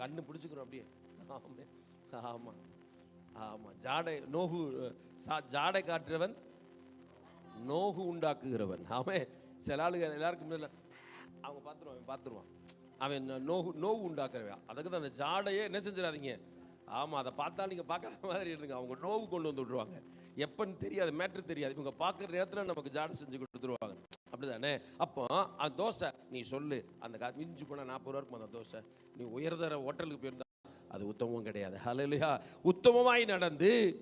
கண்ணு பிடிச்சிக்கிறோம் அப்படியே. ஆமே. ஆமாம் ஆமாம் ஜாடை நோகு சா- ஜாடை காட்டுறவன் நோகு உண்டாக்குகிறவன். அவன் சில ஆளுங்க எல்லாருக்கும் முன்னாடி அவங்க பார்த்துருவான் அவன் பார்த்துருவான். அவன் நோகு நோவு உண்டாக்குறவன். அதுக்கு தான் அந்த ஜாடையே என்ன செஞ்சிடாதீங்க. ஆமாம் அதை பார்த்தா நீங்கள் பார்க்காத மாதிரி இருந்துங்க. அவங்க நோவு கொண்டு வந்து விட்ருவாங்க எப்பன்னு தெரியாது மேட்ரு தெரியாது. இவங்க பார்க்குற நேரத்தில் நமக்கு ஜாடை செஞ்சு கொடுத்துருவாங்க. அப்படிதானே? அப்போ அந்த தோசை நீ சொல்லு. அந்த கா மிஞ்சு போனால் நாற்பது ரூபா இருக்கும் அந்த தோசை. நீ உயர்தர ஹோட்டலுக்கு போயிருந்தா அது உத்தமம் கிடையாது. ஹalleluya. உத்தமமாய் நடந்து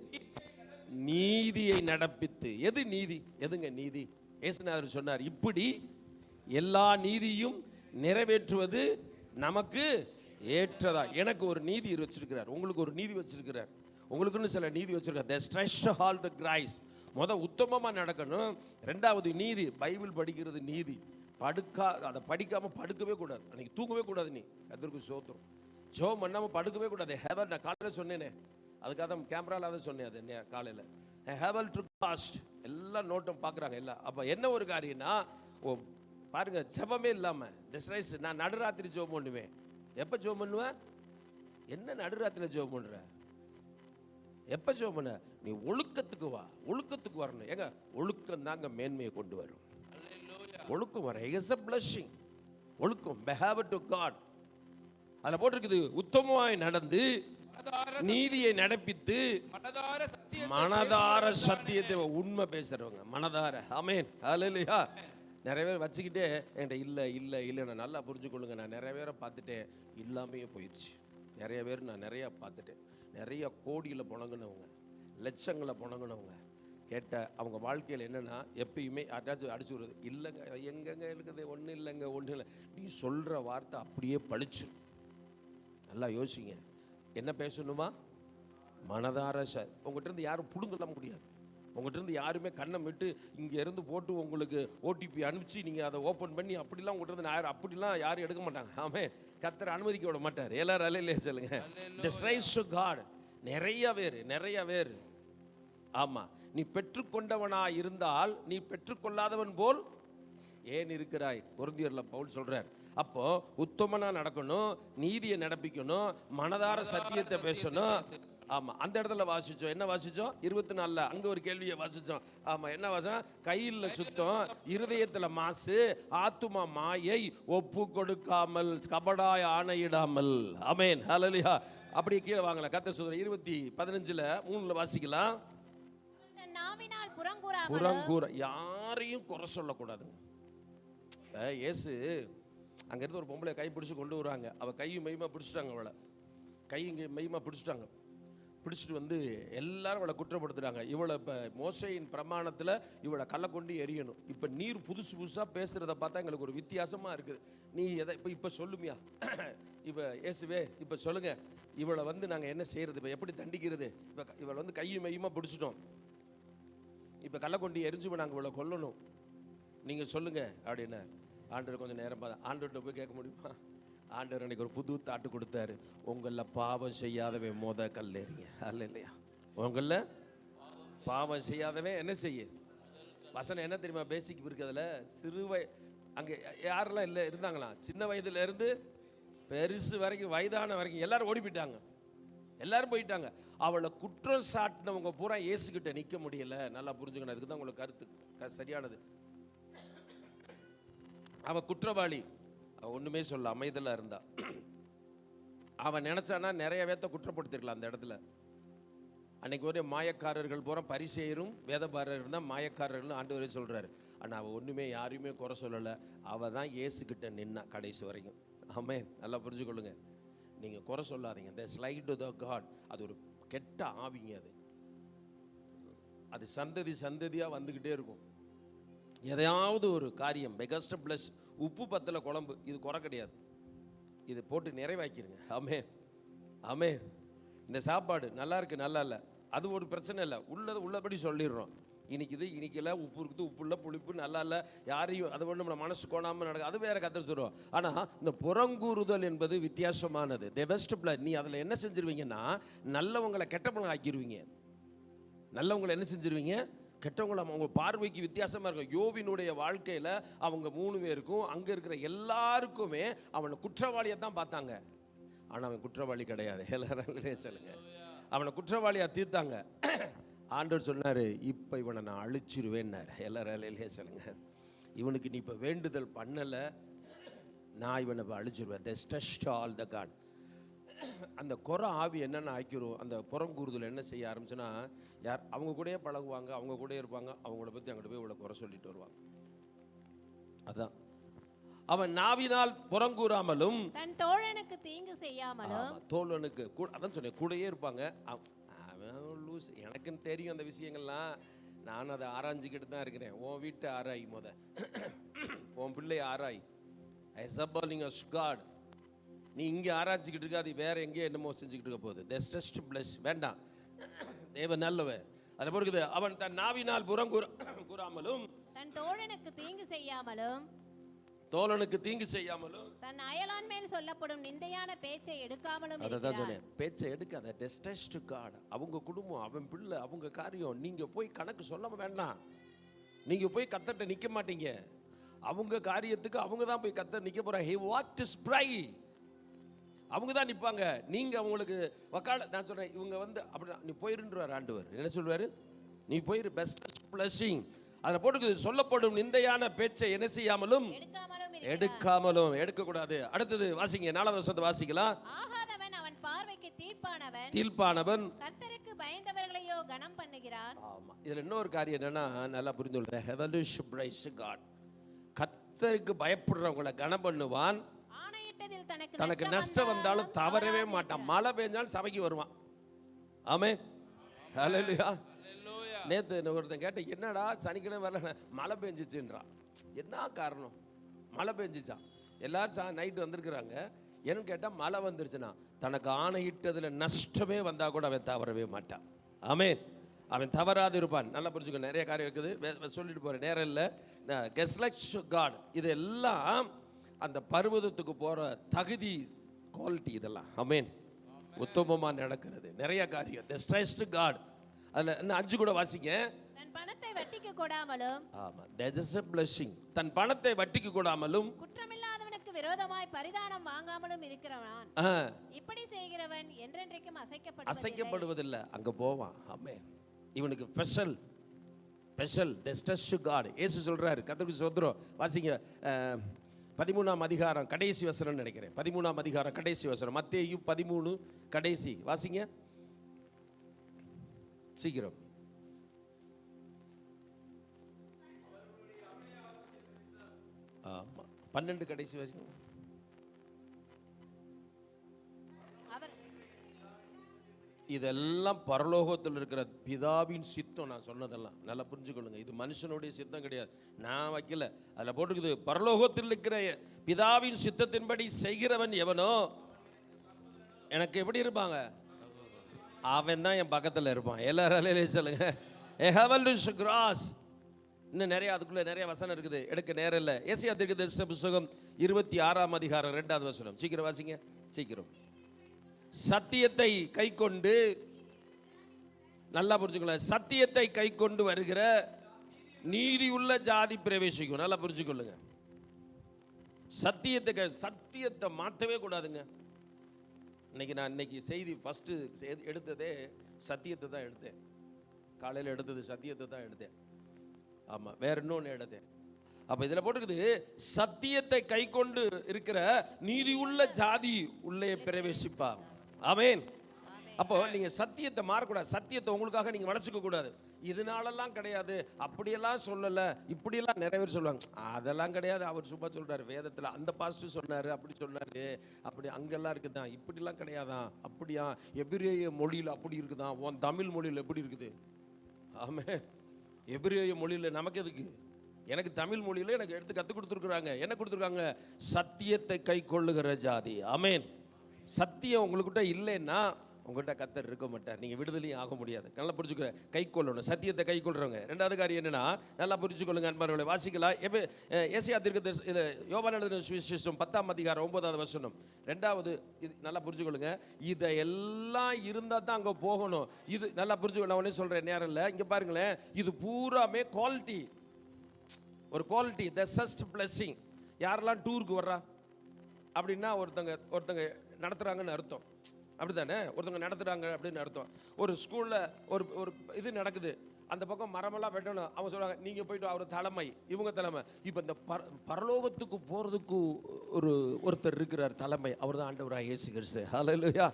நீதியை நடப்பித்து. எது நீதி? எதுங்க நீதி? ஏசுநாதர் சொன்னார் இப்படி எல்லா நீதியும் நிறைவேற்றுவது நமக்கு ஏற்றதா? எனக்கு ஒரு நீதி வச்சிருக்கிறார். உங்களுக்கு ஒரு நீதி வச்சிருக்கிறார். உங்களுக்குன்னு சில நீதி வச்சுருக்கேன் த ஸ்ட்ரெஷ் ஹால் த கிரைஸ் மொதல் உத்தமமாக நடக்கணும். ரெண்டாவது நீதி பைபிள் படிக்கிறது நீதி. படுக்கா அதை படிக்காமல் படுக்கவே கூடாது. அன்றைக்கி தூங்கவே கூடாது நீ. எதற்கு சோத்திரம். ஜோ பண்ணாமல் படுக்கவே கூடாது. ஹெவல் நான் காலையில் சொன்னேனே. அதுக்காக தான் கேமராவில் தான் சொன்னேன் அது காலையில். ஹேவல் டு காஸ்ட் எல்லாம் நோட்டம் பார்க்குறாங்க எல்லாம் அப்போ என்ன ஒரு காரியம்னா ஓ பாருங்க ஜெபமே இல்லாமல் திஸ் ரைஸ் நான் நடுராத்திரி ஜோம் பண்ணுவேன். எப்போ ஜோம் பண்ணுவேன் என்ன நடுராத்திரியில் ஜோம் பண்ணுற எப்போ ஜோம் பண்ண நீ ஒழுக்கத்துக்கு வா ஒழுக்கத்துக்கு வரணும். ஏங்க ஒழுக்கம் தாங்க மேன்மையை கொண்டு வரும். ஒழுக்கம் வர இஸ் அ பிளஷிங் ஒழுக்கம் பெஹாவ் டு காட் அதில் போட்டிருக்குது உத்தமமாய் நடந்து நீதியை நடப்பித்து மனதார சத்திய மனதார சத்தியத்தை உண்மை பேசுறவங்க மனதார. ஆமென் ஹalleluya நிறைய பேர் வச்சுக்கிட்டே என்கிட்ட இல்லை இல்லை இல்லை நான் நல்லா புரிஞ்சுக்கொள்ளுங்க. நான் நிறைய பேரை பார்த்துட்டேன். இல்லாமையே போயிடுச்சு. நிறைய பேர் நான் நிறைய பார்த்துட்டேன். நிறைய கோடியில் புணங்கினவங்க லட்சங்களை புணங்கினவங்க. கேட்ட அவங்க வாழ்க்கையில் என்னென்னா எப்பயுமே அட்டாச்சு அடிச்சு விடுறது இல்லைங்க எங்கெங்க இருக்குது? ஒன்றும் இல்லைங்க ஒன்றும் இல்லை. நீ சொல்கிற வார்த்தை அப்படியே பழிச்சு நல்லா யோசிங்க. என்ன பேசணுமா? மனதார சார் உங்கள்கிட்ட இருந்து யாரும் புடுங்கலாம் முடியாது. உங்கள்கிட்ட இருந்து யாருமே கண்ணை விட்டு இங்கே இருந்து போட்டு உங்களுக்கு ஓடிபி அனுப்பிச்சு நீங்கள் அதை ஓப்பன் பண்ணி அப்படிலாம் உங்கள்கிட்ட இருந்து அப்படிலாம் யாரும் எடுக்க மாட்டாங்க. ஆமாம் கத்தரை அனுமதிக்க விட மாட்டார். எல்லாரும் அலையிலே சொல்லுங்க. த ஸ்ட்ரைஸ் டு காட் நிறைய பேர் நிறைய பேர். ஆமாம் நீ பெற்றுக்கொண்டவனா இருந்தால் நீ பெற்றுக்கொள்ளாதவன் போல் ஏன் இருக்கிறாய்? பொருந்தியரில் பவுல் சொல்றார். அப்போ உத்தமனா நடக்கணும் நீதியை நடப்பிக்கணும் மனதார சத்தியத்தை பேசணும். ஆமா அந்த இடத்துல வாசிச்சோம். என்ன வாசிச்சோம்? இருபத்தி நாலுல அங்க ஒரு கேள்வியை வாசிச்சோம். ஆமா என்ன வாசம் கையில் சுத்தம் இருதயத்துல மாசு ஆத்துமா மாயை ஒப்பு கொடுக்காமல் கபடாய் ஆணையிடாமல். அமேன் ஹalleluya. அப்படியே கீழே வாங்கலாம். கத்த சுதர இருபத்தி பதினஞ்சுல மூணுல வாசிக்கலாம். புறங்கூற யாரையும் குறை சொல்லக்கூடாதுங்க. இயேசு அங்கேருந்து ஒரு பொம்பளை கை பிடிச்சி கொண்டு வராங்க. அவள் கையும் மெய்மா பிடிச்சிட்டாங்க அவளை. கை இங்கே மெய்மா பிடிச்சிட்டாங்க. பிடிச்சிட்டு வந்து எல்லாரும் இவளை குற்றப்படுத்துகிறாங்க இவளை இப்போ மோசையின் பிரமாணத்தில் இவளை கல்லை கொண்டு எரியணும் இப்போ நீர் புதுசு புதுசாக பேசுகிறத பார்த்தா எங்களுக்கு ஒரு வித்தியாசமாக இருக்குது. நீ எதை இப்போ இப்போ சொல்லுமியா? இப்போ இயேசுவே இப்போ சொல்லுங்கள் இவளை வந்து நாங்கள் என்ன செய்கிறது இப்போ எப்படி தண்டிக்கிறது? இப்போ இவளை வந்து கையும் மெய்யுமா பிடிச்சிட்டோம். இப்போ கள்ள கொண்டு எரிஞ்சு நாங்கள் இவளை கொல்லணும். நீங்கள் சொல்லுங்கள் அப்படின்னு. ஆண்டவர் கொஞ்சம் நேரம் பார்த்தா ஆண்டவர்கிட்ட போய் கேட்க முடியுமா? ஆண்டவர் அன்றைக்கி ஒரு புது தாட்டு கொடுத்தாரு. உங்களில் பாவம் செய்யாதவன் மோத கல்லேறிங்க அல்ல இல்லையா உங்களில் பாவம் செய்யாதவன் என்ன செய்ய? வசனம் என்ன தெரியுமா? பேசிக் இருக்கிறதுல சிறு வய அங்கே யாரெல்லாம் இல்லை இருந்தாங்களா? சின்ன வயதுலேருந்து பெருசு வரைக்கும் வயதான வரைக்கும் எல்லாரும் ஓடி போயிட்டாங்க எல்லாரும் போயிட்டாங்க. அவளை குற்றம் சாட்டினவங்க பூரா ஏசுக்கிட்ட நிற்க முடியல. நல்லா புரிஞ்சுக்கணும். அதுக்கு தான் உங்களுக்கு கருத்து க- சரியானது. அவள் குற்றவாளி. ஒன்றுமே சொல்ல அமைதலாக இருந்தா. அவன் நினச்சானா நிறைய பேத்த குற்றப்படுத்திருக்கலாம் அந்த இடத்துல. அன்னைக்கு ஒரே மாயக்காரர்கள் பூரா பரிசெயரும் வேதபாரர் தான் மாயக்காரர்கள்னு ஆண்டவரே சொல்கிறாரு ஆனால் அவள் ஒன்றுமே யாரையுமே குறை சொல்லலை. அவள் தான் ஏசுக்கிட்ட நின்னா கடைசி வரைக்கும். ஆமே நல்லா புரிஞ்சுக்கொள்ளுங்க. நீங்கள் குறை சொல்லாதீங்க. த ஸ்லைட் த காட் அது ஒரு கெட்ட ஆவிங்க அது. அது சந்ததி சந்ததியாக வந்துக்கிட்டே இருக்கும். எதையாவது ஒரு காரியம் பெகஸ்ட் ப்ளஸ் உப்பு பத்தில் குழம்பு இது குறை கிடையாது. இது போட்டு நிறைவாக்கிடுங்க அமே அமே இந்த சாப்பாடு நல்லா இருக்குது நல்லா இல்லை. அது ஒரு பிரச்சனை இல்லை. உள்ளது உள்ளபடி சொல்லிடுறோம். இன்னைக்கு இது உப்பு இருக்குது உப்பு இல்லை. புளிப்பு நல்லா இல்லை. யாரையும் அது ஒன்றும் நம்ம மனசு கோணாமல் நடக்கும் அது வேறு கற்று சொல்லுவோம் ஆனால் இந்த புறங்கூறுதல் என்பது வித்தியாசமானது. த பெஸ்ட் பிளட் நீ அதில் என்ன செஞ்சிருவீங்கன்னா நல்லவங்களை கெட்டவங்களை ஆக்கிடுவீங்க நல்லவங்களை என்ன செஞ்சிருவீங்க? கெட்டவங்கள அவங்க பார்வைக்கு வித்தியாசமாக இருக்கும். யோவினுடைய வாழ்க்கையில் அவங்க மூணு பேருக்கும் அங்கே இருக்கிற எல்லாருக்குமே அவனை குற்றவாளியை தான் பார்த்தாங்க. ஆனால் அவன் குற்றவாளி கிடையாது. எல்லாரும் சொல்லுங்க. அவனை குற்றவாளியாக தீர்த்தாங்க. ஆண்டவர் சொன்னார் இப்போ இவனை நான் அழிச்சிருவேன்னாரு. எல்லாரும் சொல்லுங்க. இவனுக்கு நீ இப்போ வேண்டுதல் பண்ணலை. நான் இவனை இப்போ அழிச்சிருவேன். த ஸ்டஸ்ட் ஆல் த காட் அந்த குறை ஆவி என்னென்ன ஆக்கிரும் அந்த புறங்கூறுதல் என்ன செய்ய ஆரம்பிச்சுன்னா யார் அவங்க கூடயே பழகுவாங்க அவங்க கூடயே இருப்பாங்க அவங்கள பற்றி அங்கிட்டு போய் இவ்வளோ குறை சொல்லிட்டு வருவாங்க. அதான். அவன் நாவினால் புறங்கூறாமலும் தன் தோழனுக்கு தீங்கு செய்யாமலும் தோழனுக்கு கூட அதான் சொன்னேன் கூடயே இருப்பாங்க. அவ- அவன் லூஸ் எனக்குன்னு தெரியும் அந்த விஷயங்கள்லாம். நான் அதை ஆராய்ஞ்சிக்கிட்டு தான் இருக்கிறேன். உன் வீட்டை ஆராய் முத. உன் பிள்ளை ஆராய். எசபாலிங் அஸ் காட் நீ இங்கே ஆராய்ச்சிக்கிட்டு இருக்க அது வேற எங்கேயோ என்னமோ செஞ்சுக்கிட்டு இருக்க போகுது. த ஸ்டஸ்ட் பிளஸ் வேண்டாம். தேவ நல்லவன் அதை பொறுக்குது அவன் தன் நாவினால் புறம் கூற கூறாமலும் தன் தோழனுக்கு தீங்கு செய்யாமலும் தோழனுக்கு தீங்கு செய்யாமலும் தன் அயலான் மேல் சொல்லப்படும் நிந்தையான பேச்சை எடுக்காமலும் அதை தான் சொன்னேன். பேச்சை எடுக்காத. டெஸ்டஸ்ட் கார்டு அவங்க குடும்பம் அவன் பிள்ளை அவங்க காரியம். நீங்க போய் கணக்கு சொல்ல வேண்டாம். நீங்க போய் கத்தட்ட நிக்க மாட்டீங்க. அவங்க காரியத்துக்கு அவங்க தான் போய் கத்த நிக்க போறாங்க. ஹி வாட் இஸ் பிரை அவங்க தான் நிப்பாங்க. நீங்க அவங்களுக்கு வக்கால நான் சொல்றேன் இவங்க வந்து அப்படி நீ போயிருன்றார் ஆண்டவர். என்ன சொல்வாரு நீ போயிரு பெஸ்ட் பிளஸிங் அதில் போட்டுக்குது சொல்லப்படும் நிந்தையான பேச்சை என்ன செய்யாமலும் எடுக்காமலும் எடுக்கக்கூடாது. அடுத்தது வாசிங்க நாலாவது வருஷத்தை வாசிக்கலாம். பார்வைக்கு தீர்ப்பானவன் தீர்ப்பானவன் கர்த்தருக்கு பயந்தவர்களையோ கனம் பண்ணுகிறான். ஆமா இதுல இன்னொரு காரியம் என்னன்னா நல்லா புரிந்து ஹெவலிஷ் பிரைஸ் காட் கத்தருக்கு பயப்படுறவங்களை கனம் பண்ணுவான் தனக்கு தனக்கு நஷ்டம் வந்தாலும் தவறவே மாட்டான். மழை பெஞ்சாலும் சபைக்கு வருவான். ஆமே ஹalleluya. நேத்து என்ன ஒருத்தன் கேட்டேன் என்னடா சனிக்கிழமை வரல? மழை பெஞ்சிச்சுன்றான் என்ன காரணம்? மழை பெஞ்சிச்சான் எல்லாரும் சா நைட்டு வந்திருக்கிறாங்க. என்னன்னு கேட்டால் மழை வந்துருச்சுன்னா தனக்கு ஆணையிட்டதில் நஷ்டமே வந்தால் கூட அவன் தவறவே மாட்டான். ஆமென். அவன் தவறாது இருப்பான். நல்லா புரிஞ்சுக்க நிறைய காரியம் இருக்குது. சொல்லிட்டு போகிறேன் நேரம் இல்லை. கெஸ்லக்ஸ் காட் இது எல்லாம் அந்த பர்வதத்துக்கு போகிற தகுதி குவாலிட்டி இதெல்லாம். ஆமென் உத்தமமாக நடக்கிறது. நிறைய காரியம். த ஸ்ட்ரெஸ்ட் காட் அதில் இன்னும் அஞ்சு கூட வாசிங்க. தன் பணத்தை வட்டிக்கு கொடாமலும் ஆமாம் is a blessing. தன் பணத்தை வட்டிக்கு கூடாமலும் குற்றமில்லாதவனுக்கு விரோதமாய் பரிதானம் வாங்காமலும் இருக்கிறவன். இப்படி செய்கிறவன் என்றென்றைக்கும் அசைக்கப்படுவதில்லை. அசைக்கப்படுவதில்லை. அங்கே போவான். ஆமே இவனுக்கு special special the stressed God Yesu சொல்கிறாரு கத்தருக்கு சொத்துறோம் வாசிங்க. பதிமூணாம் அதிகாரம் கடைசி வசனம் நினைக்கிறேன். பதிமூணாம் அதிகாரம் கடைசி வசனம். மத்தேயும் பதிமூணு கடைசி. வாசிங்க. சீக்கிரம். ஆமாம் பன்னெண்டு கடைசி வாசிங்க இதெல்லாம் பரலோகத்தில் இருக்கிற பிதாவின் சித்தம் நான் சொன்னதெல்லாம். நல்லா புரிஞ்சுக்கொள்ளுங்க. இது மனுஷனுடைய சித்தம் கிடையாது. நான் வைக்கல. அதில் போட்டுக்குது பரலோகத்தில் இருக்கிற பிதாவின் சித்தத்தின்படி செய்கிறவன் எவனோ? எனக்கு எப்படி இருப்பாங்க? அவன் தான் என் பக்கத்தில் இருப்பான். எல்லாரும் சொல்லுங்க. ஏ ஹெவல் கிராஸ் இன்னும் நிறைய அதுக்குள்ளே நிறைய வசனம் இருக்குது. எடுக்க நேரம் இல்லை. ஏசியா தீர்க்க புஸ்தகம் இருபத்தி ஆறாம் அதிகாரம் ரெண்டாவது வசனம். சீக்கிரம் வாசிங்க. சீக்கிரம். சத்தியத்தை கை கொண்டு நல்லா புரிஞ்சுக்கொள்ள சத்தியத்தை கை கொண்டு வருகிற நீதியுள்ள ஜாதி பிரவேசிக்கும். நல்லா புரிஞ்சுக்கொள்ளுங்க. சத்தியத்தை சத்தியத்தை மாற்றவே கூடாதுங்க. இன்னைக்கு நான் இன்னைக்கு செய்தி ஃபஸ்ட்டு எடுத்ததே சத்தியத்தை தான் எடுத்தேன். காலையில் எடுத்தது சத்தியத்தை தான் எடுத்தேன். ஆமாம் வேற இன்னொன்று எடுத்தேன். அப்போ இதில் போட்டுக்குது சத்தியத்தை கை கொண்டு இருக்கிற நீதியுள்ள ஜாதி உள்ளே பிரவேசிப்பாங்க ஆமென். அப்போ நீங்க சத்தியத்தை மாறக்கூடாது. சத்தியத்தை உங்களுக்காக நீங்க வளர்ச்சிக்க கூடாது. இதனாலலாம் கிடையாது. அப்படியெல்லாம் சொல்லல. இப்படியெல்லாம் நிறைய பேர் சொல்லுவாங்க. அதெல்லாம் கிடையாது. அவர் சும்மா சொல்றாரு. வேதத்துல அந்த பாஸ்டர் சொன்னாரு அப்படி சொன்னாரு. அப்படி அங்கெல்லாம் இருக்குதான். இப்படிலாம் கிடையாதான். அப்படியா? எபிரேய மொழியில் அப்படி இருக்குதான். உன் தமிழ் மொழியில் எப்படி இருக்குது? ஆமே எபிரேய மொழியில் நமக்கு எதுக்கு? எனக்கு தமிழ் மொழியில் எனக்கு எடுத்து கற்றுக் கொடுத்துருக்குறாங்க. என்ன கொடுத்துருக்காங்க? சத்தியத்தை கை கொள்ளுகிற ஜாதி. ஆமென். சத்தியம் உங்களுக்கிட்ட இல்லைன்னா உங்கள்கிட்ட கத்தர் இருக்க மாட்டார். நீங்கள் விடுதலையும் ஆக முடியாது. நல்லா புரிஞ்சுக்க கை கொள்ளணும். சத்தியத்தை கை கொள்றவங்க. ரெண்டாவது காரியம் என்னன்னா நல்லா புரிஞ்சுக்கொள்ளுங்க அன்பார்களை வாசிக்கலாம். எப்போ ஏசியா தீர்க்க இது யோவான் சுவிசேஷம் பத்தாம் அதிகாரம் ஒன்பதாவது வசனம். ரெண்டாவது இது நல்லா புரிஞ்சுக்கொள்ளுங்க. இதை எல்லாம் இருந்தால் தான் அங்கே போகணும். இது நல்லா புரிஞ்சுக்கொள்ள நான் உடனே சொல்கிறேன் நேரம் இல்லை. இங்கே பாருங்களேன். இது பூராமே குவாலிட்டி ஒரு குவாலிட்டி த சஸ்ட் பிளஸ்ஸிங் யாரெல்லாம் டூருக்கு வர்றா? அப்படின்னா ஒருத்தங்க ஒருத்தங்க நடத்துகிறாங்கன்னு அர்த்தம். அப்படி தானே ஒருத்தவங்க நடத்துகிறாங்க அப்படின்னு அர்த்தம். ஒரு ஸ்கூலில் ஒரு ஒரு இது நடக்குது. அந்த பக்கம் மரமெல்லாம் வெட்டணும். அவங்க சொல்கிறாங்க நீங்கள் போயிட்டு அவர் தலைமை. இவங்க தலைமை. இப்போ இந்த பர பரலோகத்துக்கு போகிறதுக்கு ஒரு ஒருத்தர் இருக்கிறார் தலைமை. அவர் தான் ஆண்டவராக இயேசு கிறிஸ்து. இல்லையா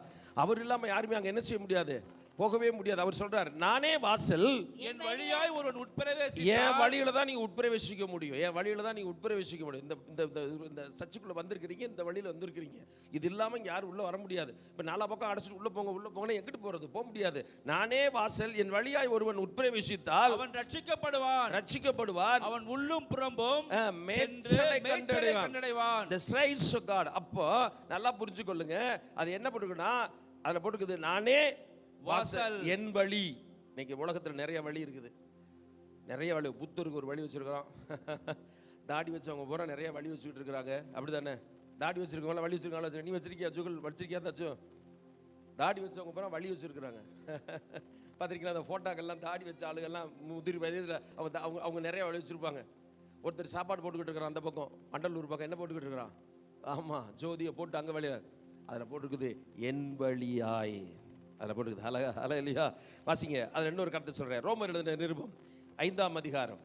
அவர் இல்லாமல் யாருமே அங்கே என்ன செய்ய முடியாது? போகவே முடியாது. அவர் சொல்றார் நானே வாசல். என் வழியாய் ஒருவன் உட்பிரவேசி என் வழியில தான் நீங்க உட்பிரவேசிக்க முடியும். என் வழியில தான் நீங்க உட்பிரவேசிக்க முடியும். இந்த இந்த இந்த- சர்ச்சுக்குள்ள வந்திருக்கிறீங்க இந்த வழியில வந்திருக்கிறீங்க. இது இல்லாம இங்க யாரும் உள்ள வர முடியாது. இப்ப நாலா பக்கம் அடைச்சிட்டு உள்ள போங்க உள்ள போங்கன்னா எங்கிட்டு போறது? போக முடியாது. நானே வாசல் என் வழியாய் ஒருவன் உட்பிரவேசித்தால் அவன் ரட்சிக்கப்படுவான். ரட்சிக்கப்படுவான். அவன் உள்ளும் புறம்பும் மேய்ச்சலை கண்டடைவான். the strides of God. அப்போ நல்லா புரிஞ்சுக்கொள்ளுங்க. அது என்ன போட்டுருக்குன்னா அதுல போட்டுக்குது நானே வாசல். என் வழி. இன்னைக்கு உலகத்துல நிறைய வழி இருக்குது. நிறைய வழி. புத்தருக்கு ஒரு வழி வச்சிருக்கிறோம். தாடி வச்சவங்க பூரா நிறைய வழி வச்சுக்கிட்டு இருக்கிறாங்க. அப்படிதானே? தாடி வச்சிருக்கவங்க வழி வச்சிருக்காங்களா நீ வச்சிருக்கியா? ஜுகல் வச்சிருக்கியா? தாச்சும் தாடி வச்சவங்க பூரா வழி வச்சிருக்கிறாங்க. பார்த்திருக்கீங்களா அந்த ஃபோட்டோக்கெல்லாம் தாடி வச்ச ஆளுகள்லாம் முதிர் வயதில் அவங்க அவங்க அவங்க நிறைய வழி வச்சிருப்பாங்க. ஒருத்தர் சாப்பாடு போட்டுக்கிட்டு இருக்கிறான் அந்த பக்கம். மண்டலூர் பக்கம் என்ன போட்டுக்கிட்டு இருக்கிறான்? ஆமாம் ஜோதியை போட்டு அங்கே வழியா. அதில் போட்டிருக்குது என் வழியாய். அதில் போட்டுருக்குது அழகா அழகா இல்லையா? வாசிங்க. அதில் இன்னொரு கருத்து சொல்கிறேன் ரோமர் எழுதின நிருபம் ஐந்தாம் அதிகாரம்.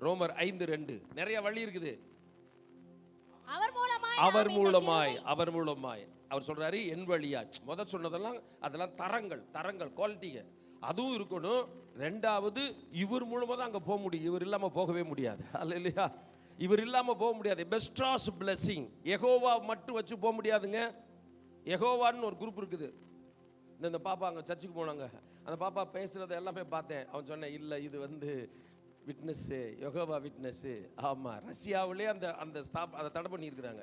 ரோமர் ஐந்து ரெண்டு. நிறைய வழி இருக்குது. அவர் மூலமாய் அவர் மூலமாய் அவர் சொல்றாரு என் வழியாய் முதல் சொன்னதெல்லாம் அதெல்லாம் தரங்கள் தரங்கள் குவாலிட்டிங்க அதுவும் இருக்கணும். ரெண்டாவது இவர் மூலமா தான் அங்க போக முடியும். இவர் இல்லாம போகவே முடியாது. அல்ல இல்லையா? இவர் இல்லாம போக முடியாது. பெஸ்டாஸ் பிளெஸிங் எகோவா மட்டும் வச்சு போக முடியாதுங்க. எகோவான்னு ஒரு குரூப் இருக்குது. இந்த இந்த பாப்பா அங்கே சர்ச்சுக்கு போனாங்க. அந்த பாப்பா பேசுகிறத எல்லாமே பார்த்தேன். அவன் சொன்னேன் இல்லை இது வந்து விட்னஸ்ஸு யொகோவா விட்னஸ்ஸு ஆமாம் ரஷ்யாவிலே அந்த அந்த ஸ்தாப் அதை தடை பண்ணியிருக்கிறாங்க.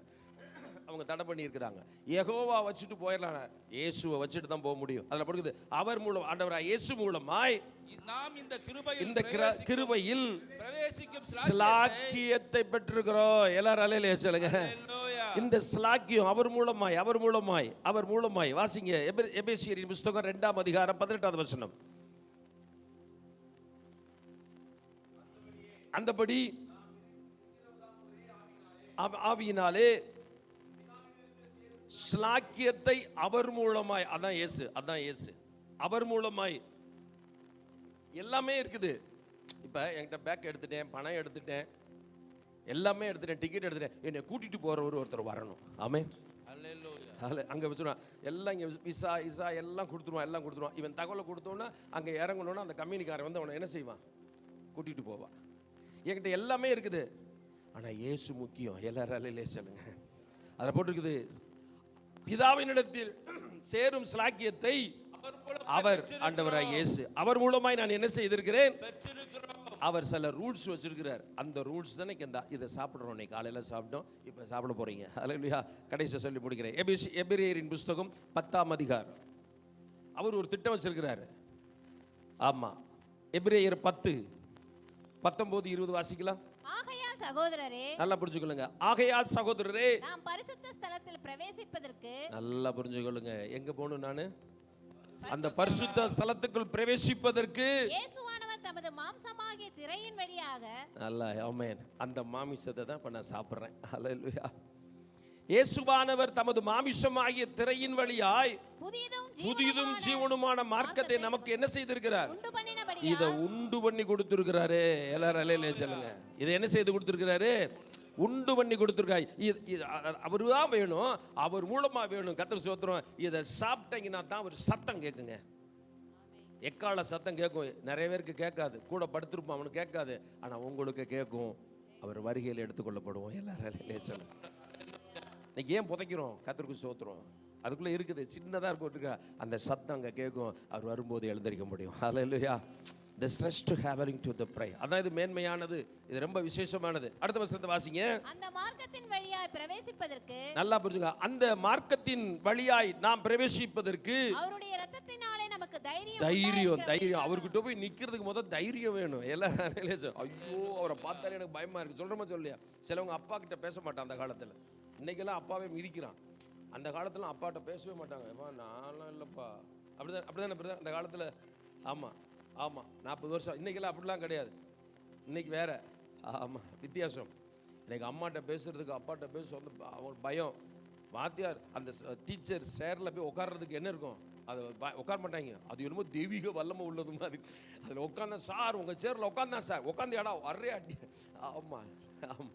அவங்க தடை பண்ணியிருக்கிறாங்க. யெகோவா வச்சுட்டு போயிடலாம் இயேசுவை வச்சுட்டு தான் போக முடியும். அதில் படுக்குது அவர் மூலம் ஆண்டவராக இயேசு மூலமாய் நாம் இந்த கிருபையில் இந்த கிர- கிருபையில் பிரவேசிக்கும் ஸ்லாக்கியத்தை பெற்றிருக்கிறோம். எல்லாரும் அலையிலே சொல்லுங்க. இந்த ஸ்லாக்கியம் அவர் மூலமாய் அவர் மூலமாய் அவர் மூலமாய். வாசிங்க எபேசியரின் புஸ்தகம் ரெண்டாம் அதிகாரம் பதினெட்டாவது வசனம். அந்தபடி ஆவியினாலே ஸ்லாக்கியத்தை அவர் மூலமாய் அதான் இயேசு அதான் இயேசு. அவர் மூலமாய். எல்லாமே இருக்குது. இப்போ என்கிட்ட பேக் எடுத்துட்டேன் பணம் எடுத்துட்டேன். எல்லாமே எடுத்துட்டேன் டிக்கெட் எடுத்துட்டேன். என்னை கூட்டிட்டு போறவர் ஒருத்தர் வரணும். Hallelujah. அதில் அங்கே வச்சுருவான். எல்லாம் இங்கே விசா இசா எல்லாம் கொடுத்துருவான் எல்லாம் கொடுத்துருவான். இவன் தகவலை கொடுத்தோன்னா அங்கே இறங்கணுன்னா அந்த கம்பெனிக்காரன் வந்து அவனை என்ன செய்வான்? கூட்டிகிட்டு போவான். என்கிட்ட எல்லாமே இருக்குது. ஆனால் இயேசு முக்கியம். எல்லாரும் அலையிலே சொல்லுங்க. அதில் போட்டிருக்குது பிதாவினிடத்தில் சேரும் ஸ்லாக்கியத்தை அவர் ஆண்டவராய் இயேசு அவர் மூலமாய் நான் என்ன செய்திருக்கிறேன்? அவர் சில ரூல்ஸ் வச்சிருக்கிறார். அந்த ரூல்ஸ் தானே இந்த இதை சாப்பிட்றோம். இன்னைக்கு காலையில் சாப்பிட்டோம். இப்போ சாப்பிட போறீங்க. அல்லையா கடைசியாக சொல்லி முடிக்கிறேன். எபிசி எபிரேயரின் புஸ்தகம் பத்தாம் அதிகாரம். அவர் ஒரு திட்டம் வச்சிருக்கிறாரு. ஆமாம் எபிரேயர் பத்து. பத்தொம்போது இருபது வாசிக்கலாம். சகோதரரே நல்லா புரிஞ்சுக்கொள்ளுங்க. ஆகையால் சகோதரரே. நாம் பரிசுத்த ஸ்தலத்தில் பிரவேசிப்பதற்கு நல்லா புரிஞ்சுக்கொள்ளுங்க. எங்க போகணும் நான்? அந்த பரிசுத்த ஸ்தலத்துக்குள் பிரவேசிப்பதற்கு இயேசுவானவர் தமது மாம்சமாகிய திரையின் வழியாக நல்லா ஆமென். அந்த மாமிசத்தை தான் இப்போ நான் சாப்பிட்றேன். அல்லேலூயா இயேசுவானவர் தமது மாமிசமாகிய திரையின் வழியாய் புதிதும் ஜீவனுமான மார்க்கத்தை நமக்கு என்ன செய்திருக்கிறார்? இதை உண்டு பண்ணி கொடுத்துருக்கிறாரு. எல்லாரும் அலையிலே சொல்லுங்க. இதை என்ன செய்து கொடுத்துருக்கிறாரு? உண்டு பண்ணி இது அவரு தான் வேணும். அவர் மூலமா வேணும். கத்தர் சோத்திரம் இதை சாப்பிட்டீங்கன்னா தான் ஒரு சத்தம் கேட்குங்க. எக்கால சத்தம் கேட்கும் நிறைய பேருக்கு கேட்காது. கூட படுத்திருப்போம் அவனுக்கு கேட்காது. ஆனால் உங்களுக்கு கேட்கும். அவர் வருகையில் எடுத்துக்கொள்ளப்படுவோம். எல்லாரும் சொல்லுங்க இன்னைக்கு ஏன் புதைக்கிறோம்? கத்தருக்கு சோத்துறோம் அதுக்குள்ளே இருக்குது. சின்னதாக இருக்கும் அந்த சத்தம் அங்கே கேட்கும். அவர் வரும்போது எழுந்திருக்க முடியும். ஹalleluya the stress to having to the pray அதான் இது மேன்மையானது. இது ரொம்ப விசேஷமானது. அடுத்த வசனத்தை வாசிங்க. அந்த மார்க்கத்தின் வழியாய் பிரவேசிப்பதற்கு நல்லா புரிஞ்சுங்க அந்த மார்க்கத்தின் வழியாய் நாம் பிரவேசிப்பதற்கு அவருடைய தைரியம் தைரியம் அவர்கிட்ட போய் நிக்கிறதுக்கு முதல் தைரியம் வேணும். எல்லாம் ஐயோ அவரை பார்த்தாலே எனக்கு பயமா இருக்கு. சொல்றமா சொல்லியா. சிலவங்க அப்பா கிட்ட பேச மாட்டான் அந்த காலத்துல. இன்னைக்கெல்லாம் அப்பாவே மிதிக்கிறான். அந்த காலத்துல அப்பாட்ட பேசவே மாட்டாங்க. ஏப்பா நான்லாம் இல்லப்பா. அப்படிதான் அப்படிதானே அப்படிதான். அந்த காலத்துல ஆமா ஆமா நாற்பது வருஷம். இன்னைக்கெல்லாம் அப்படிலாம் கிடையாது. இன்னைக்கு வேற. ஆமா வித்தியாசம். இன்னைக்கு அம்மாட்ட பேசுறதுக்கு அப்பாட்ட பேச வந்து அவங்க பயம். வாத்தியார் அந்த டீச்சர் சேரில் போய் உட்கார்றதுக்கு என்ன இருக்கும்? அது உட்கார மாட்டாங்க. அது என்னமோ தெய்வீக வல்லமை உள்ளது மாதிரி. அதில் உட்காந்தா சார் உங்கள் சேரில் உட்காந்தா சார். உட்காந்து இடம் வர்றே அடி ஆமாம் ஆமாம்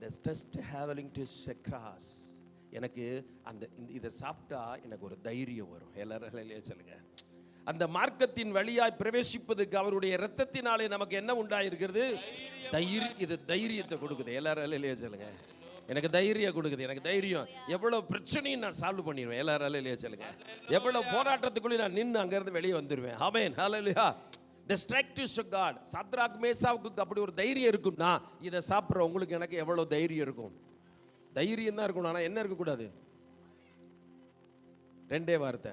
த ஸ்ட்ரெஸ்ட் ஹேவலிங் டு கிராஸ் எனக்கு அந்த இந்த இதை சாப்பிட்டா எனக்கு ஒரு தைரியம் வரும். எல்லாரும் சொல்லுங்க. அந்த மார்க்கத்தின் வழியாய் பிரவேசிப்பதுக்கு அவருடைய இரத்தத்தினாலே நமக்கு என்ன உண்டாயிருக்கிறது? தைரிய இது தைரியத்தை கொடுக்குது. எல்லாரும் சொல்லுங்க. எனக்கு தைரியம் கொடுக்குது எனக்கு தைரியம். எவ்வளோ பிரச்சனையும் நான் சால்வ் பண்ணிடுவேன் எல்லாரும் இல்லையே சொல்லுங்க. எவ்வளோ போராட்டத்துக்குள்ளே நான் நின்று அங்கேருந்து வெளியே வந்துடுவேன் ஆமேன் ஹalleluya த ஸ்ட்ரக்டிஸ் காட் சத்ராக் மேசாவுக்கு அப்படி ஒரு தைரியம் இருக்கும்னா இதை சாப்பிட்ற உங்களுக்கு எனக்கு எவ்வளோ தைரியம் இருக்கும்? தைரியம் தான் இருக்கணும். ஆனால் என்ன இருக்கக்கூடாது? ரெண்டே வார்த்தை.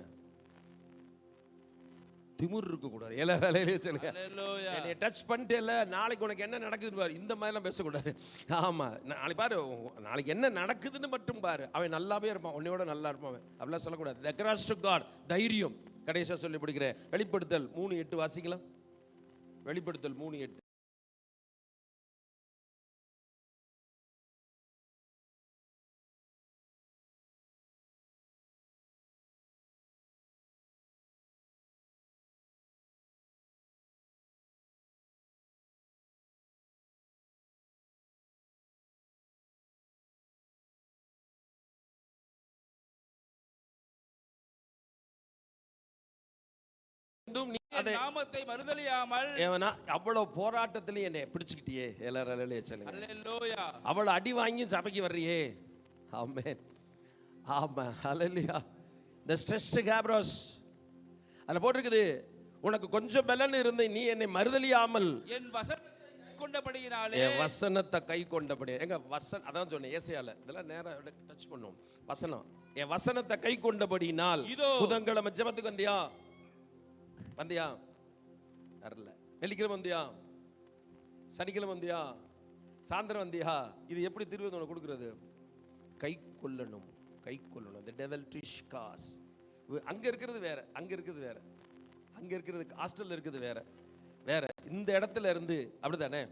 திமிர் இருக்கக்கூடாது. எல்லா வேலையிலையும் சொல்லுங்க. என்னை டச் பண்ணிட்டேல நாளைக்கு உனக்கு என்ன நடக்குதுன்னு பாரு. இந்த மாதிரிலாம் பேசக்கூடாது. ஆமாம் நாளைக்கு பாரு நாளைக்கு என்ன நடக்குதுன்னு மட்டும் பாரு. அவன் நல்லாவே இருப்பான். உன்னையோட நல்லா இருப்பான் அவன். அப்படிலாம் சொல்லக்கூடாது. த கிராஸ் டு காட் தைரியம். கடைசியாக சொல்லி பிடிக்கிறேன் வெளிப்படுத்தல் மூணு எட்டு வாசிக்கலாம். வெளிப்படுத்தல் மூணு எட்டு. இன்னும் நீ அதை. நாமத்தை மறுதலியாமல். ஏவனா அவ்வளோ போராட்டத்திலையும் என்னை பிடிச்சிக்கிட்டியே. எல்லாரும் அலையிலே சொல்லுங்க. அவளை அடி வாங்கி சபைக்கு வர்றியே. ஆமென். ஆமா ஹalleluya the stressed gabros அதில் போட்டிருக்குது உனக்கு கொஞ்சம் பலன் இருந்து நீ என்னை மறுதலியாமல். என் வசனத்தை கொண்டபடியினாலே என் வசனத்தை கை கொண்டபடி எங்க வசன் அதான் சொன்னேன் ஏசையால. இதெல்லாம் நேரம் டச் பண்ணும் வசனம். என் வசனத்தை கை கொண்டபடினால் இதோ. புதன்கிழமை ஜெபத்துக்கு வந்தியா? வந்தியா? வரல. வெள்ளிக்கிழமை வந்தியா? சனிக்கிழமை வந்தியா? சாயந்தரம் வந்தியா? இது எப்படி திருவது உனக்கு கொடுக்குறது? கை கொள்ளணும் கை கொள்ளணும் the டெவல் டிஷ் காஸ் அங்கே இருக்கிறது வேற. அங்கே இருக்கிறது வேற. அங்கே இருக்கிறது ஹாஸ்டலில் இருக்குது வேற. வேற. இந்த இடத்துல இருந்து அப்படி தானே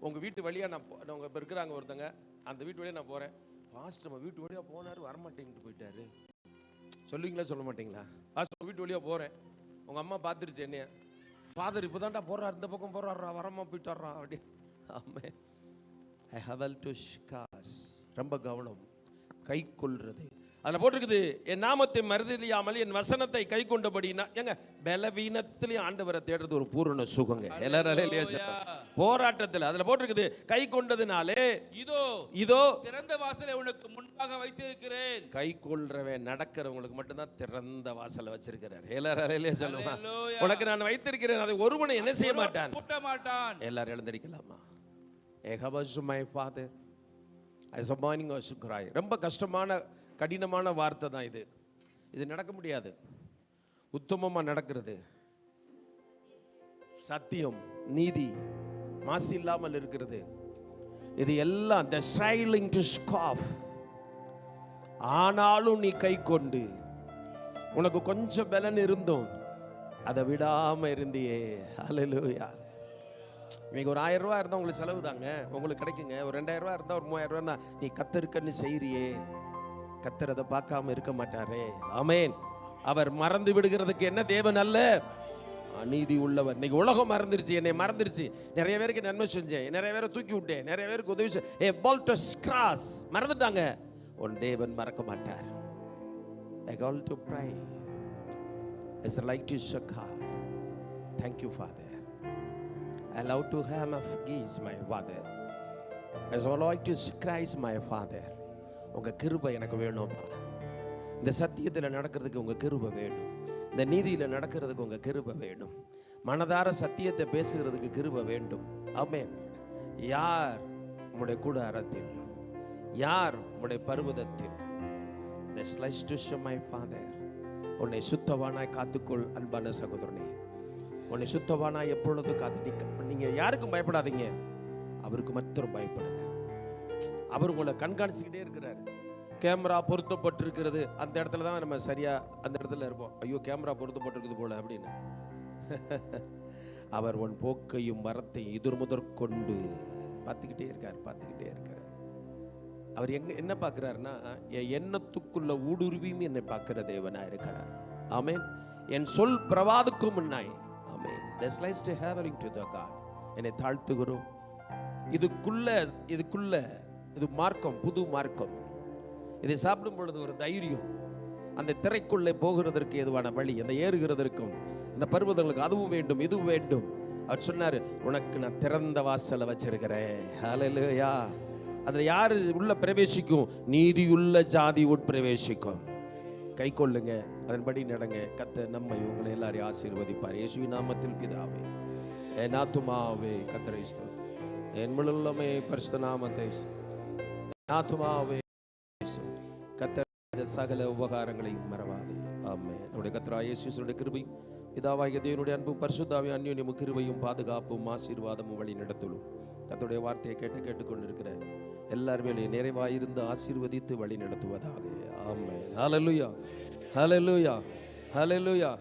உங்கள் வீட்டு வழியாக நான் போ- இப்போ இருக்கிறாங்க ஒருத்தங்க. அந்த வீட்டு வழியாக நான் போகிறேன் பாஸ்டர் நம்ம வீட்டு வழியாக போனாரு வரமாட்டேன்ட்டு போயிட்டாரு. சொல்லுவீங்களா சொல்ல மாட்டீங்களா? பாஸ்டர் வீட்டு வழியாக போகிறேன் உங்கள் அம்மா பார்த்துருச்சு என்னைய. ஃபாதர் இப்போதான்டா போறாரு இந்த பக்கம் போடுறாரா வரமா போயிட்டாரா அப்படி. ஆமே ஐ ஹவல் டு காஸ் ரொம்ப கவனம். கை கொள்றது அதில் போட்டிருக்குது என் நாமத்தை மறுதலியாமல் என் வசனத்தை கை கொண்டபடினா ஏங்க பலவீனத்திலையும் ஆண்டவரை தேடுறது ஒரு பூரண சுகங்க. போராட்டத்தில் அதில் போட்டிருக்குது கை கொண்டதுனாலே இதோ இதோ திறந்த வாசலை உனக்கு முன்பாக வைத்திருக்கிறேன். கை கொள்றவன் நடக்கிறவங்களுக்கு மட்டும்தான் திறந்த வாசலை வச்சிருக்கிறார். எல்லாரும் அலையிலேயே சொல்லுவான். உனக்கு நான் வைத்திருக்கிறேன் அதை ஒருவனை என்ன செய்ய மாட்டான்? கூட்ட மாட்டான் எல்லாரும் எழுந்திருக்கலாமா? ஏகபசு மை ஃபாதர் சுக்ராய் ரொம்ப கஷ்டமான கடினமான வார்த்தை தான் இது. இது நடக்க முடியாது. உத்தமமாக நடக்கிறது. சத்தியம் நீதி மாசு இல்லாமல் இருக்கிறது. இது எல்லாம் த ஸ்டைலிங் டு ஸ்காஃப் ஆனாலும் நீ கை கொண்டு உனக்கு கொஞ்சம் பலன் இருந்தும் அதை விடாம இருந்தியே. ஹalleluya இன்னைக்கு ஒரு ஆயிரம் ரூபா இருந்தால் உங்களுக்கு செலவு தாங்க உங்களுக்கு கிடைக்குங்க. ஒரு ரெண்டாயிரம் ரூபா இருந்தால் ஒரு மூவாயிரம் ரூபாய்னா நீ கத்தருக்கன்னு செய்கிறியே கத்தர் அதை பார்க்காம இருக்க மாட்டாரே. ஆமென். அவர் மறந்து விடுகிறதுக்கு என்ன தேவன் அல்ல? அநீதி உள்ளவர். இன்னைக்கு உலகம் மறந்துருச்சு. என்னை மறந்துருச்சு. நிறைய பேருக்கு நன்மை செஞ்சேன். நிறைய பேரை தூக்கி விட்டேன். நிறைய பேருக்கு உதவி ஏ பால்டஸ் கிராஸ் மறந்துட்டாங்க. உன் தேவன் மறக்க மாட்டார். I call to pray. As a light is a father Thank to him of geese my father of geese, like to scries my father உங்கள் கிருபை எனக்கு வேணும்ப்பா. இந்த சத்தியத்தில் நடக்கிறதுக்கு உங்கள் கிருபை வேணும். இந்த நீதியில் நடக்கிறதுக்கு உங்கள் கிருபை வேணும். மனதார சத்தியத்தை பேசுகிறதுக்கு கிருபை வேண்டும். அமே யார் உம்முடைய கூடாரத்தில்? யார் உங்களுடைய பருவதத்தில்? The slice to show my father. உன்னை சுத்தவானாய் காத்துக்கொள் அன்பான சகோதரனே. உன்னை சுத்தவானாய் எப்பொழுதும் காத்து நீங்கள் யாருக்கும் பயப்படாதீங்க. அவருக்கு மாத்திரம் பயப்படுங்க. அவர் உங்களை கண்காணிச்சுக்கிட்டே இருக்கிறார். கேமரா பொருத்தப்பட்டிருக்கிறது. அந்த இடத்துல தான் நம்ம சரியாக அந்த இடத்துல இருப்போம். ஐயோ கேமரா பொருத்தப்பட்டிருக்குது போல அப்படின்னு. அவர் உன் போக்கையும் மரத்தையும் எதிர்முதற் கொண்டு பார்த்துக்கிட்டே இருக்கார் பார்த்துக்கிட்டே இருக்கார். அவர் எங்க என்ன பார்க்குறாருன்னா என் எண்ணத்துக்குள்ள ஊடுருவியும் என்னை பார்க்கிற தேவனாக இருக்கிறார். ஆமேன். என் சொல் பிரவாதுக்கும் முன்னாய். ஆமேன். தட்ஸ் லைஸ் டு ஹேவலிங் டு த காட் என்னை தாழ்த்துகிறோம். இதுக்குள்ள இதுக்குள்ள இது மார்க்கம் புது மார்க்கம். இதை சாப்பிடும் பொழுது ஒரு தைரியம். அந்த திரைக்குள்ளே போகிறதற்கு எதுவான வழி அந்த ஏறுகிறதற்கும் அந்த பருவதங்களுக்கு அதுவும் வேண்டும் இதுவும் வேண்டும். அவர் சொன்னார் உனக்கு நான் திறந்த வாசலை வச்சிருக்கிறேன். ஹalleluya அதில் யார் உள்ள பிரவேசிக்கும்? நீதியுள்ள ஜாதி உட்பிரவேசிக்கும் கை கொள்ளுங்க அதன்படி நடங்க. கத்த நம்மை உங்களை எல்லாரையும் ஆசீர்வதிப்பார். இயேசுவி நாமத்தில் பிதாவே ஏ நாத்துமாவே கத்தரை என் முழுமே பரிசுத்த நாமத்தை ஸ்தோத்திரம். என் சகல உபகாரங்களையும் மறவாதே. ஆமே நம்முடைய கத்ரா இயேசுடைய கிருபை பிதாவாகிய தேவனுடைய அன்பும் பரிசுத்தாவி அந்யோன்யமும் கிருபையும் பாதுகாப்பும் ஆசீர்வாதமும் வழி நடத்தலும் கத்துடைய வார்த்தையை கேட்டு கேட்டுக்கொண்டிருக்கிற எல்லார் வேலையும் நிறைவாயிருந்து ஆசீர்வதித்து வழி நடத்துவதாக. ஆமே ஹலலுயா ஹலலுயா ஹலலுயா